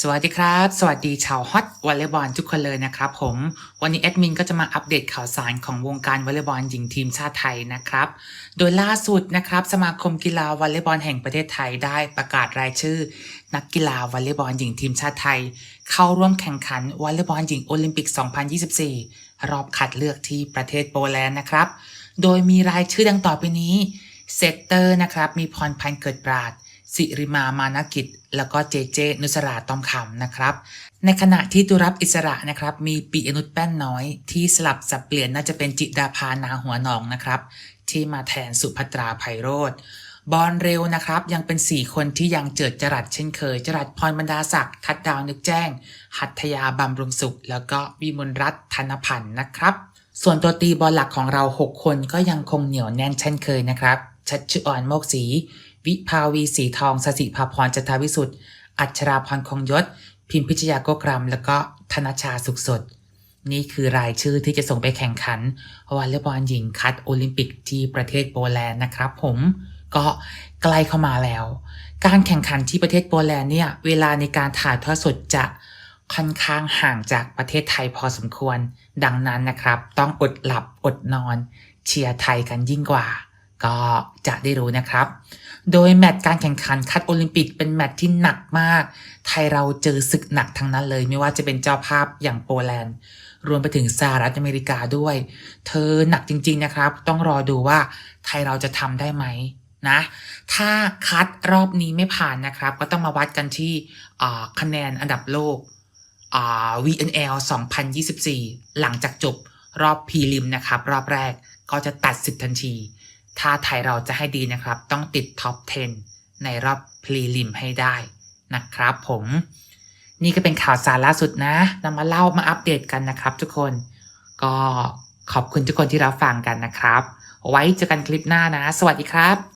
สวัสดีครับ สวัสดีชาวฮอตวอลเลย์บอลทุกคนเลยนะครับผม วันนี้แอดมินก็จะมาอัปเดตข่าวสารของวงการวอลเลย์บอลหญิงทีมชาติไทยนะครับ โดยล่าสุดนะครับสมาคมกีฬาวอลเลย์บอลแห่งประเทศไทยได้ประกาศรายชื่อ นักกีฬาวอลเลย์บอลหญิงทีมชาติไทย เข้าร่วมแข่งขันวอลเลย์บอลหญิงโอลิมปิก 2024 รอบคัดเลือกที่ประเทศโปแลนด์นะครับ โดยมีรายชื่อดังต่อไปนี้ เซตเตอร์นะครับมีพรพันธ์เกิดปราด สิริมา มานกิจ แล้วก็เจเจ นุสราต้อมคำนะครับ ในขณะที่ตุรับอิสระนะครับ มีปีอนุชแป้นน้อย ที่สลับสับเปลี่ยนน่าจะเป็นจิดาภานาหัวหนองนะครับ ที่มาแทนสุภัตราไพโรธบอลเร็วนะครับ ยังเป็น 4 คนที่ยังเจิดจรัสเช่นเคย จรัสพรบรรดาศักดิ์ทัดดาวนึกแจ้ง หัตยาบำรุงสุข แล้วก็วิมลรัตน์ธนพันธ์นะครับ ส่วนตัวตีบอลหลักของเรา 6 คนก็ยังคงเหนียวแน่นเช่นเคยนะครับ ชัดชุอ่อนโมกศรี วิภาวีสีทองสสิภาพรจันทวิสุทธิ์อัชราพรคงยศ พิมพิชยาโกกรัม แล้วก็ธนชาสุขสด นี่คือรายชื่อที่จะส่งไปแข่งขันวอลเลย์บอลหญิงคัดโอลิมปิกที่ประเทศโปแลนด์นะครับผมก็ใกล้เข้ามาแล้ว การแข่งขันที่ประเทศโปแลนด์เนี่ยเวลาในการถ่ายทอดสดจะค่อนข้างห่างจากประเทศไทยพอสมควร ดังนั้นนะครับ ต้องอดหลับอดนอน เชียร์ไทยกันยิ่งกว่า ก็จะได้รู้นะครับ โดยแมตช์การแข่งขันคัดโอลิมปิกเป็นแมตช์ที่หนักมาก ไทยเราเจอศึกหนักทั้งนั้นเลย ไม่ว่าจะเป็นเจ้าภาพอย่างโปแลนด์ รวมไปถึงสหรัฐอเมริกาด้วย เธอหนักจริง ๆนะครับ ต้องรอดูว่าไทยเราจะทำได้ไหมนะถ้าคัดรอบนี้ไม่ผ่านนะครับ ก็ต้องมาวัดกันที่คะแนนอันดับโลกอ่า VNL 2024 หลังจากจบรอบพรีลิมนะครับ รอบแรกก็จะตัดสิทธิ์ทันที ถ้าไทยเราจะให้ดีนะครับ ต้องติดท็อป 10 ในรอบพรีลิมให้ได้นะครับผม นี่ก็เป็นข่าวสารล่าสุดนะนำมาเล่ามาอัปเดตกันนะครับ ทุกคน ก็ขอบคุณทุกคนที่รับฟังกันนะครับ ไว้เจอกันคลิปหน้านะ สวัสดีครับ